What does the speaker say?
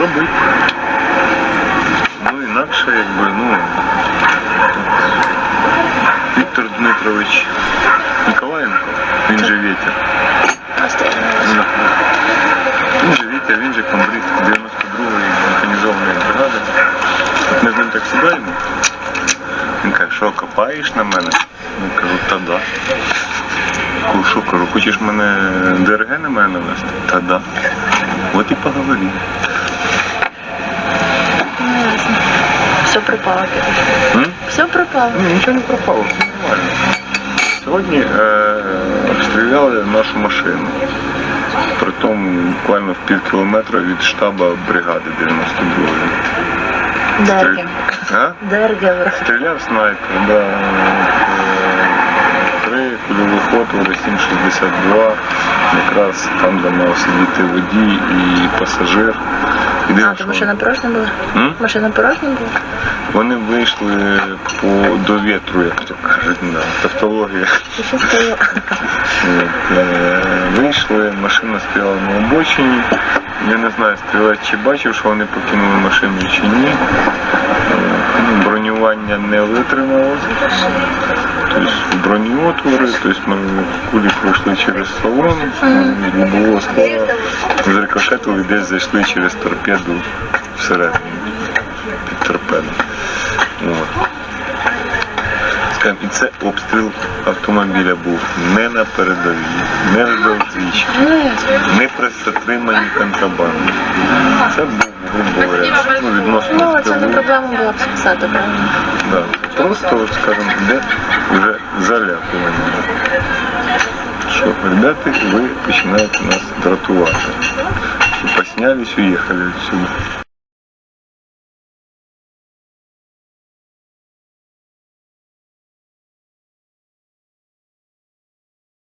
робити. Ну інакше, якби, ну. Віктор Дмитрович Ніколаєнко, він же Вітер. Він же Вітя, він же комбриг 92-ї механізованої бригади. Ми з ним так сідаємо. Він каже, що копаєш на мене? Я кажу, та да. Що кажу, хочеш мене ДРГ на мене навести? Та да. От і поговорили. Все пропало. М? Все пропало. Ні, нічого не пропало, все нормально. Сьогодні е, обстріляли нашу машину. Притом буквально в пів кілометра від штабу бригади 92-ї. Дерги. А? Дерги. Стріляв снайпер, да. Е, Три кульових отвори, 7,62. Якраз там, де мав сидіти водій і пасажир. Єдине, А, то машина порожня була? М? Машина порожня була? Вони вийшли по до вітру, як то кажуть, да. тавтологія. Що стало? От, е, вийшли, машина стояла на обочині. Я не знаю, стрілець чи бачив, що вони покинули машину чи ні. Бронювання не витримало. Тобто отвори, тобто ми кулі пройшли через салон, було скла, зрикошетили, десь зайшли через торпеду всередину під торпеду. От. І це обстріл автомобіля був не на передовій, не вздовж не при затриманні контрабанди. Це був, проблема була б списати, правильно? Да. Просто, от, скажімо, де вже залякування. Що, ребята, ви починаєте нас дратувати. Що поснялись, уїхали відсюди.